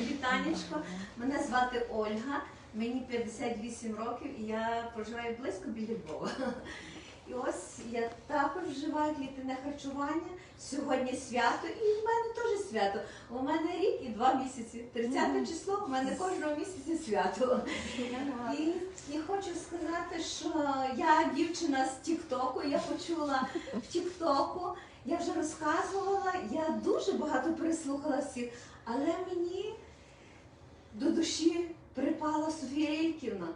вітанечко. Мене звати Ольга, мені 58 років і я проживаю близько біля Львова. І ось я також вживаю клітинне харчування. Сьогодні свято, і в мене теж свято. У мене рік і два місяці. 30 число у мене кожного місяця свято. І, і хочу сказати, що я дівчина з Тіктоку, я почула в Тіктоку, я вже розказувала, я дуже багато переслухала всіх, але мені до душі припала Софія Ільківна.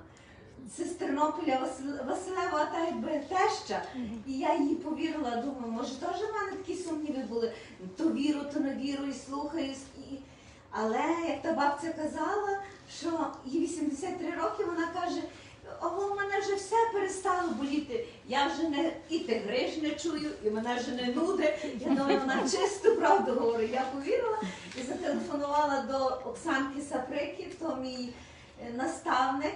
Це з Тернополя Василева, та якби теща. І я їй повірила, думаю, може теж в мене такі сумніви були. То віру, то не віру, і слухаю. І... Але як та бабця казала, що їй 83 роки, вона каже, о, мене вже все перестало боліти. Я вже не і тигриш не чую, і мене вже не нуде. Я думаю, вона чисту правду говорить. Я повірила і зателефонувала до Оксанки Саприки, то мій е, наставник.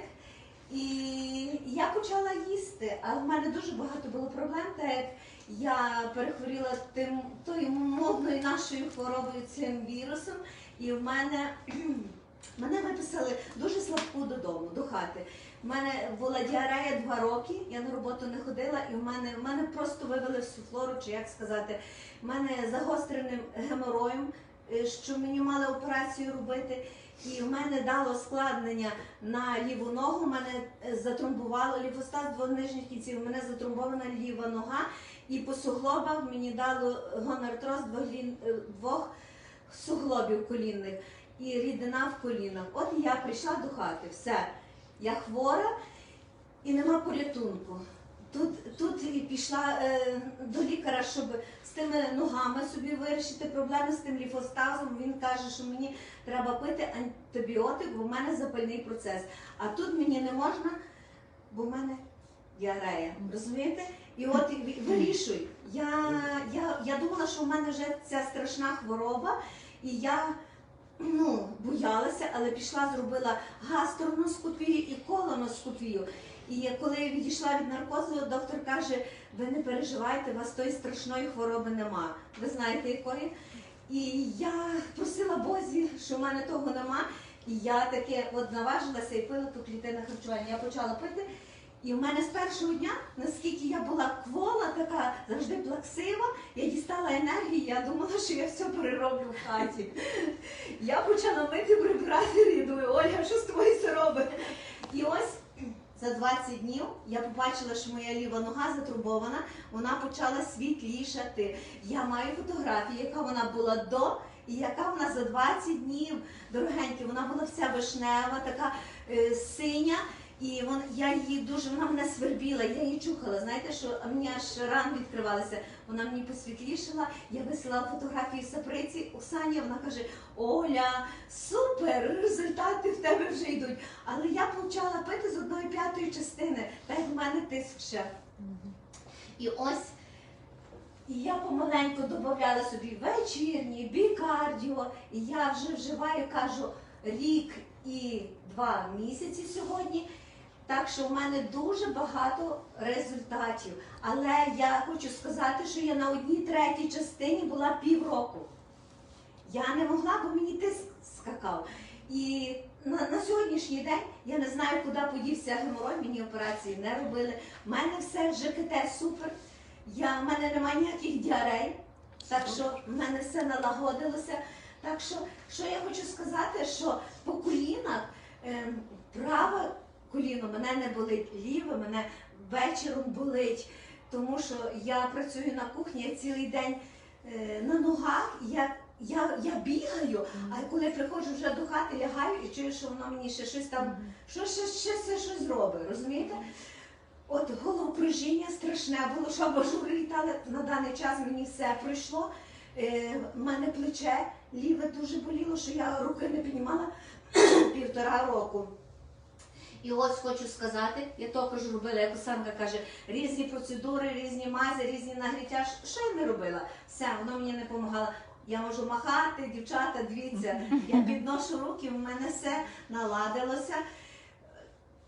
І я почала їсти, а в мене дуже багато було проблем, так як я перехворіла тим тою модною нашою хворобою цим вірусом, і в мене мене виписали дуже слабку додому, до хати. У мене була діарея два роки, я на роботу не ходила, і в мене, в мене просто вивели всю флору, чи як сказати, в мене загостреним геморроєм, е, що мені мали операцію робити. І в мене дало складнення на ліву ногу, мене е, затромбувало ліфостаз двох нижніх кінців, мене затромбована ліва нога, і по суглобах мені дало гонартроз е, двох суглобів колінних і рідина в колінах. От я прийшла до хати, все. Я хвора і нема порятунку. Тут, тут і пішла е, до лікаря, щоб з тими ногами собі вирішити проблеми з тим ліфостазом. Він каже, що мені треба пити антибіотик, бо в мене запальний процес. А тут мені не можна, бо в мене діарея. Розумієте? І от вирішуй. Я, я, я думала, що в мене вже ця страшна хвороба, і я ну, боялася, але пішла, зробила гастроноскопію і колоноскопію. І коли я відійшла від наркозу, доктор каже, ви не переживайте, у вас тої страшної хвороби нема. Ви знаєте якої? І я просила Бозі, що в мене того нема. І я таке от наважилася і пила ту клітинне харчування. Я почала пити. І в мене з першого дня, наскільки я була квола, така завжди плаксива, я енергію, я думала, що я все перероблю в хаті. Я почала мити прибирати і думаю, Ольга, що з тобою це робить? І ось за 20 днів я побачила, що моя ліва нога затрубована, вона почала світлішати. Я маю фотографію, яка вона була до. І яка вона за 20 днів, дорогенькі, вона була вся вишнева, така е, синя. І вон, я її дуже, вона мене свербіла, я її чухала. Знаєте, що а мені аж ран відкривалися. Вона мені посвітлішала. Я висилала фотографії саприці Оксані. Вона каже: Оля, супер! Результати в тебе вже йдуть. Але я почала пити з одної п'ятої частини, так як в мене тиск ще. І ось і я помаленьку додавала собі вечірні, бікардіо, і я вже вживаю, кажу, рік і два місяці сьогодні. Так що в мене дуже багато результатів. Але я хочу сказати, що я на одній третій частині була півроку. Я не могла, бо мені тиск скакав. І на, на сьогоднішній день я не знаю, куди подівся геморой, мені операції не робили. У мене все ЖКТ супер. Я, в мене немає ніяких діарей, так що в мене все налагодилося. Так що, що я хочу сказати, що по колінах ем, праве коліно мене не болить, ліве мене вечором болить, тому що я працюю на кухні я цілий день е, на ногах. Я, я, я бігаю, а коли приходжу вже до хати, лягаю і чую, що воно мені ще щось там, що ще, ще щось зробить, розумієте? От головоприжіння страшне було, що абажури літали. На даний час мені все пройшло. Е, в мене плече ліве дуже боліло, що я руки не піднімала півтора року. І ось хочу сказати, я також робила, як Оксанка каже, різні процедури, різні мази, різні нагріття. Що я не робила? Все, воно мені не допомагало. Я можу махати, дівчата, дивіться, я підношу руки, в мене все наладилося.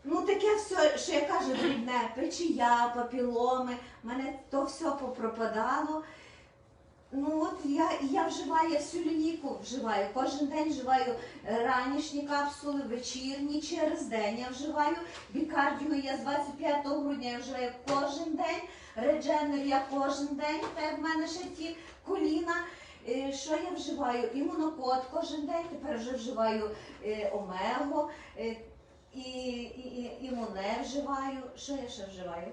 Ну, таке все, що я кажу, дрібне, печія, папіломи, в мене то все попропадало. Ну от я, я вживаю я всю лінійку вживаю. Кожен день вживаю е, ранішні капсули, вечірні через день я вживаю. Бікардіо я з 25 грудня я вживаю кожен день. Редженер я кожен день. Так в мене ще ті коліна. Е, Що я вживаю? Імунокод кожен день. Тепер вже вживаю е, омего. І, і, і, імуне вживаю. Що я ще вживаю?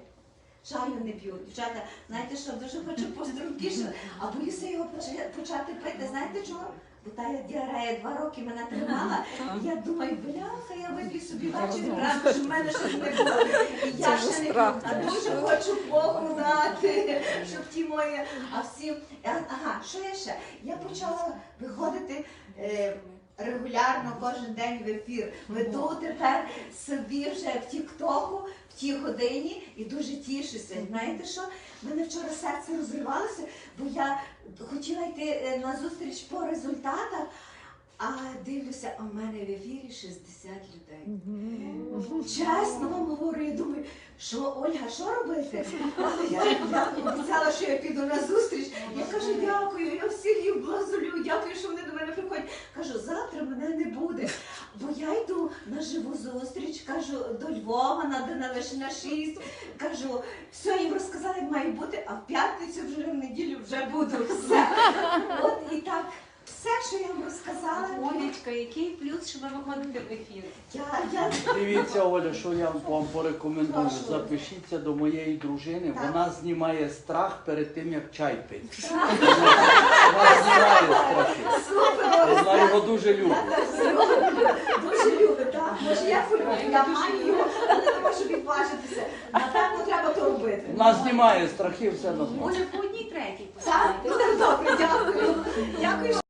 Чаю не п'ю. Дівчата, знаєте що, дуже хочу пострункіше, а боюся його поча- почати пити. Знаєте чого? Бо та я діарея два роки мене тримала. І я думаю, бляха, я вип'ю собі вечір, рано, що в мене щось не було. І я ще не п'ю. А дуже хочу Богу дати, щоб ті мої. А всі. Ага, що я ще? Я почала виходити. Е, Регулярно кожен день в ефір веду тепер собі вже в Тіктоку в тій годині і дуже тішуся. Знаєте що? В мене вчора серце розривалося, бо я хотіла йти е, на зустріч по результатах, а дивлюся, а в мене в ефірі 60 людей. Чесно вам говорю, я думаю, що Ольга, що робити? Але я, я обіцяла, що я піду на зустріч. Я кажу, дякую, я всіх їх благословлю, дякую, що вони до мене приходять. Кажу, завтра мене не буде. Бо я йду на живу зустріч, кажу, до Львова, на Данилишина 6. Кажу, все їм розказала, як має бути, а в п'ятницю вже в неділю вже буду. Все. От і так, все, що я вам розказала, Олечка, який плюс, що ви виходите в ефір? я, я Дивіться, Оля, що я вам порекомендую. Прошу. Запишіться до моєї дружини. Так. Вона знімає страх перед тим, як чай пить. Вона знімає страхи. Вона його дуже любить. Дуже любить, так. Може, я полюблю, я маю його, але не можу відважитися. Напевно, треба то робити. Вона знімає страхи, все нормально. Може, по одній третій Так, поставити? ну добре, дякую. Дякую.